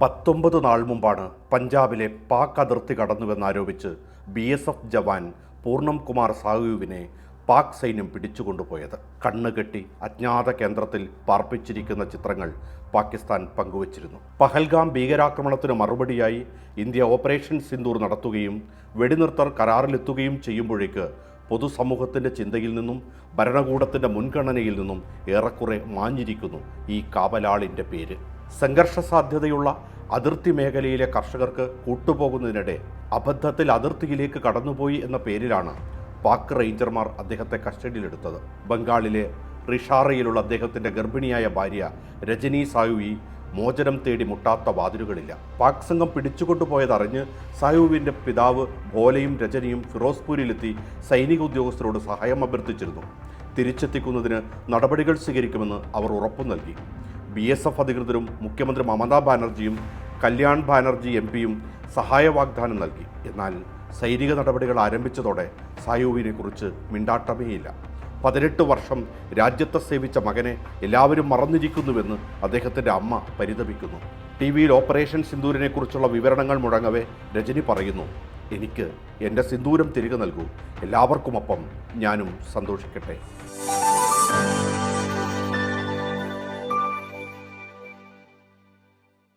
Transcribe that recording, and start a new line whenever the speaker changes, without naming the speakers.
പത്തൊമ്പത് നാൾ മുമ്പാണ് പഞ്ചാബിലെ പാക് അതിർത്തി കടന്നുവെന്നാരോപിച്ച് B S F jawan Purnam Kumar സാഹുവിനെ Pak സൈന്യം പിടിച്ചുകൊണ്ടുപോയത്. കണ്ണുകെട്ടി അജ്ഞാത കേന്ദ്രത്തിൽ പാർപ്പിച്ചിരിക്കുന്ന ചിത്രങ്ങൾ പാകിസ്ഥാൻ പങ്കുവച്ചിരുന്നു. പഹൽഗാം ഭീകരാക്രമണത്തിന് മറുപടിയായി ഇന്ത്യ ഓപ്പറേഷൻ സിന്ദൂർ നടത്തുകയും വെടിനിർത്തൽ കരാറിലെത്തുകയും ചെയ്യുമ്പോഴേക്ക് പൊതുസമൂഹത്തിന്റെ ചിന്തയിൽ നിന്നും ഭരണകൂടത്തിന്റെ മുൻഗണനയിൽ നിന്നും ഏറെക്കുറെ മാഞ്ഞിരിക്കുന്നു ഈ കാവലാളിന്റെ പേര്. സംഘർഷ സാധ്യതയുള്ള അതിർത്തി മേഖലയിലെ കർഷകർക്ക് കൂട്ടുപോകുന്നതിനിടെ അബദ്ധത്തിൽ അതിർത്തിയിലേക്ക് കടന്നുപോയി എന്ന പേരിലാണ് പാക് റേഞ്ചർമാർ അദ്ദേഹത്തെ കസ്റ്റഡിയിലെടുത്തത്. ബംഗാളിലെ റിഷാറയിലുള്ള അദ്ദേഹത്തിന്റെ ഗർഭിണിയായ ഭാര്യ രജനി സായുവി മോചനം തേടി മുട്ടാത്ത വാതിലുകളില്ല. പാക് സംഘം പിടിച്ചുകൊണ്ടുപോയതറിഞ്ഞ് സായുവിന്റെ പിതാവ് ഭോലയും രജനിയും ഫിറോസ്പൂരിലെത്തി സൈനിക ഉദ്യോഗസ്ഥരോട് സഹായം അഭ്യർത്ഥിച്ചിരുന്നു. തിരിച്ചെത്തിക്കുന്നതിന് നടപടികൾ സ്വീകരിക്കുമെന്ന് അവർ ഉറപ്പു നൽകി ബി എസ് എഫ് അധികൃതരും മുഖ്യമന്ത്രി മമതാ ബാനർജിയും കല്യാൺ ബാനർജി എം പിയും സഹായ വാഗ്ദാനം നൽകി. എന്നാൽ സൈനിക നടപടികൾ ആരംഭിച്ചതോടെ സായുവിനെ കുറിച്ച് മിണ്ടാട്ടമേയില്ല. പതിനെട്ട് വർഷം രാജ്യത്തെ സേവിച്ച മകനെ എല്ലാവരും മറന്നിരിക്കുന്നുവെന്ന് അദ്ദേഹത്തിന്റെ അമ്മ പരിതപിക്കുന്നു. ടി വിയിൽ ഓപ്പറേഷൻ സിന്ദൂരിനെ കുറിച്ചുള്ള വിവരണങ്ങൾ മുഴങ്ങവേ രജനി പറയുന്നു എനിക്ക് എന്റെ സിന്ദൂരം തിരികെ നൽകൂ. എല്ലാവർക്കുമൊപ്പം ഞാനും സന്തോഷിക്കട്ടെ.